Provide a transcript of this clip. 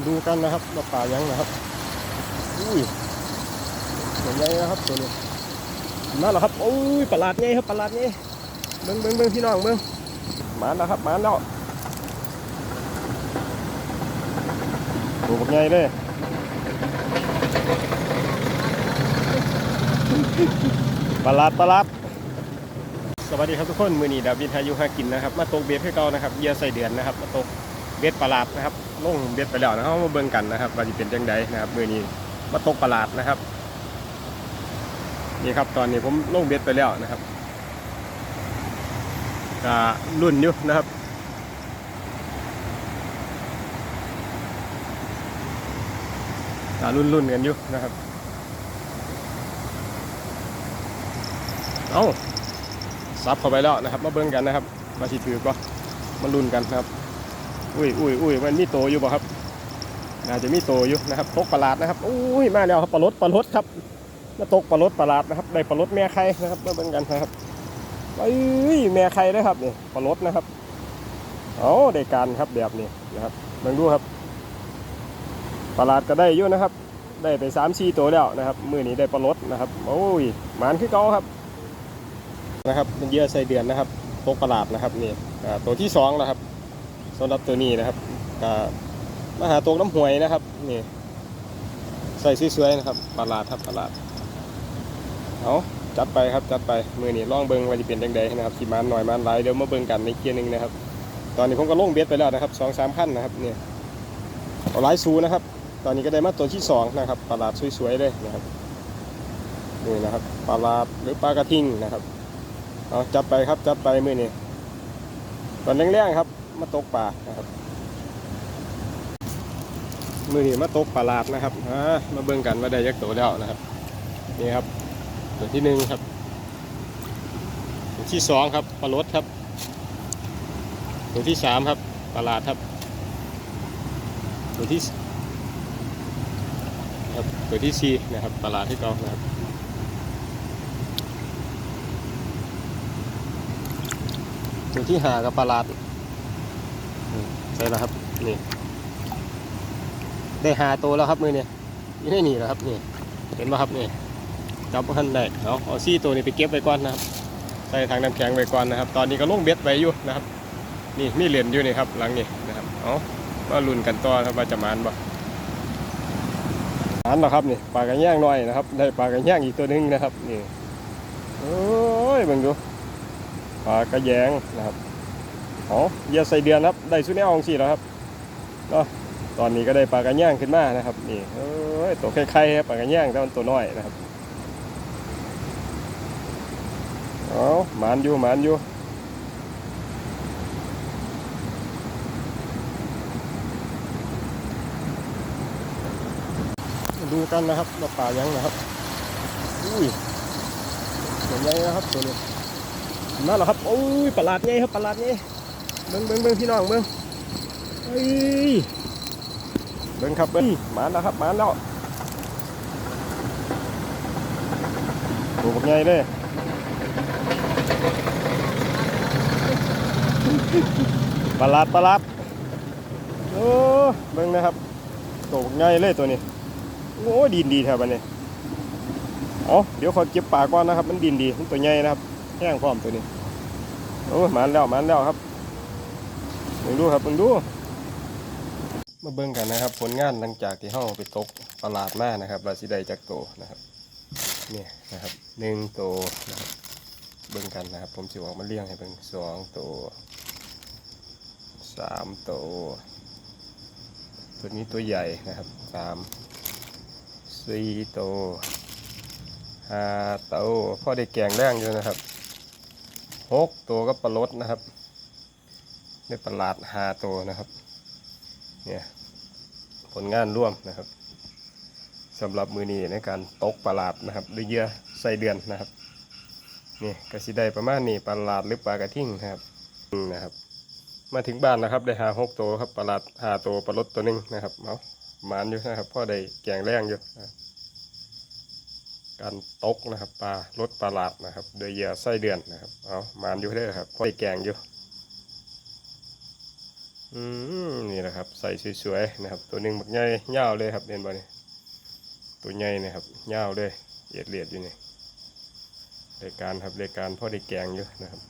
มาดูกันนะครับว่าป่ายังนะครับอุ้ยตัวใหญ่นะครับตัวนี้มาแล้วครับโอ้ยประหลาดไงครับประหลาดไงเบิ้งเบิ้งเบิ้งพี่น้องเบิ้งมาแล้วครับมาแล้วตัวบักใหญ่เลยประหลาดประหลาดสวัสดีครับทุกคน มือนี้ดาวินทายุหากินนะครับ มาตกเบ็ดให้เก่านะครับเยื่อใส่เดือนนะครับ มาตก เบ็ดประหลาดนะครับลงเบ็ดไปแล้วนะครับมาเบิ่งกันนะครับว่าจะเป็นจังไดนะครับมือนี้มาตกประหลาดนะครับนี่ครับตอนนี้ผมลงเบ็ดไปแล้วนะครับก็รุ่นอยู่นะครับรุ่นรุ่นๆกันอยู่นะครับ เอาซับเข้าไปแล้วนะครับ มาเบิ่งกันนะครับ มาสิถือก็มารุ่นกันนะครับ อุ้ยอุ้ยอุ้ยมันมีโตอยู่ป่ะครับน่าจะมีโตอยู่นะครับตกประหลาดนะครับอุ้ยมาแล้วครับปลาลดปลาลดครับมาตกปลาลดประหลาดนะครับ ได้ปลาลดแม่ไข่นะครับมาเบิ่งกันนะครับเอ้ยแม่ไข่นะครับเนี่ยปลาลดนะครับเอาได้การครับแบบนี้นะครับเบิ่งดูครับประหลาดก็ได้อยู่นะครับ ได้ไปสามสี่ตัวแล้วนะครับมือนี้ได้ปลาลดนะครับโอ้ยหมานคือเกาครับนะครับเป็นเยื่อใส่เดือนนะครับตกประหลาดนะครับนี่ตัวที่สองแล้วครับ สำหรับตัวนี้นะครับก็มาหาตัวน้ำหวยนะครับนี่ใส่สวยๆนะครับประหลาดครับประหลาดเอาจัดไปครับจัดไปมือนี่ล่องเบิงว่าจะเป็นยังไงนะครับสีมันหน่อยมันหลายเดี๋ยวมาเบิงกันในเกียร์หนึ่งนะครับ ตอนนี้ผมก็ลงเบ็ดไปแล้วนะครับสองสามขั้นนะครับเนี่ยเอาหลายซูนะครับ ตอนนี้ก็ได้มาตัวที่สองนะครับประหลาดสวยๆเลยนะครับนี่นะครับประหลาดหรือปลากระทิงนะครับเอาจัดไปครับจัดไปมือนี่ตอนแรงๆครับ มาตกปลานะครับมือนี้มาตกปลาลาดนะครับมาเบิ่งกันว่าได้ยักษ์ตัวแล้วนะครับ นี่ครับ ตัวที่หนึ่งครับ ตัวที่สองครับปลาลดครับ ตัวที่สามครับปลาลาดครับ ตัวที่ครับตัวที่สี่นะครับปลาลาดที่เก่านะครับตัวที่ห้ากับปลาลาด ใช่แล้วครับนี่ได้หาตัวแล้วครับมือเนี่ยนี่ได้หนีแล้วครับนี่เห็นไหมครับนี่จับท่านได้เอาเอาซี่ตัวนี้ไปเก็บไว้ก่อนนะครับใส่ทางน้ำแข็งไว้ก่อนนะครับ ตอนนี้ก็ลงเบ็ดไปอยู่นะครับ นี่มีเหรียญอยู่นี่ครับหลังนี้นะครับเอามาลุ้นกันต่อครับว่าจะมานบ่มานเหรอครับนี่ปลากระแยงน้อยนะครับ ได้ปลากระแยงอีกตัวหนึงนะครับนี่โอ้ยเบิ่งดูปลากระแยงนะครับ อ๋อเยื่อใส่เดือนครับ ได้สุดแนวองสี่แล้วครับเนาะตอนนี้ก็ได้ปลากระย่างขึ้นมานะครับ นี่เอ้ยตัวไข่ๆครับปลากระย่างแต่มันตัวน้อยนะครับเอาหมานอยู่หมานอยู่มาดูกันนะครับว่าป่ายังนะครับ อุ้ยตัวใหญ่นะครับตัวนี้มาแล้วครับโอ้ยประหลาดไงครับประหลาดไง เบิ้งเบิ้งเบิ้งพี่น้องเบิ้งเฮ้ยเบิ้งครับเบิ้งมาแล้วครับมาแล้วตัวบักใหญ่เลยปลาลาดปลาลาดโอ้เบิ้งนะครับตัวบักใหญ่เลยตัวนี้โอ้ดินดีแถวบ้านนี้เอาเดี๋ยวขอเก็บปลาก่อนนะครับ มันดินดีมันตัวใหญ่นะครับแห้งพร้อมตัวนี้โอ้มาแล้วมาแล้วครับ เบิ่งดูครับเบิ่งดู มาเบิ่งกันนะครับ ผลงานหลังจากที่เฮาไปตกตลาดมานะครับว่าสิไดจักโตนะครับเนี่ยนะครับหนึ่งโตนะครับเบิ่งกันนะครับ ผมสิออกมาเลี้ยงให้เบิ่งสองโตสามโตตัวนี้ตัวใหญ่นะครับสามสี่โตห้าโตพ่อได้แกงแรงอยู่นะครับหกโตก็ปลาลดนะครับ ได้ประหลาดหาตัวนะครับ เนี่ยผลงานร่วมนะครับสำหรับมือนี้ในการตกประหลาดนะครับด้วยเหยื่อใส่เดือนนะครับนี่ก็สิได้ประมาณนี้ประหลาดหรือปลากระทิ่งนะครับนะครับ มาถึงบ้านนะครับได้หาหกตัวครับประหลาดหาตัวปลาลดตัวหนึงนะครับเอาหมานอยู่นะครับพ่อได้แกงแรงอยู่การตกนะครับปลาลดปลาหลาดนะครับโดยเหยื่อไส้เดือนนะครับเอาหมานอยู่เด้ครับพ่อได้แกงอยู่ อืมนี่แหละครับ ใส่สวยๆนะครับ ตัวหนึ่งบักใหญ่ยาวเลยครับเห็นบ่นี่ตัวใหญ่นะครับยาวเลยเอียดเลียดอยู่นี่รายการครับรายการพ่อได้แกงอยู่นะครับ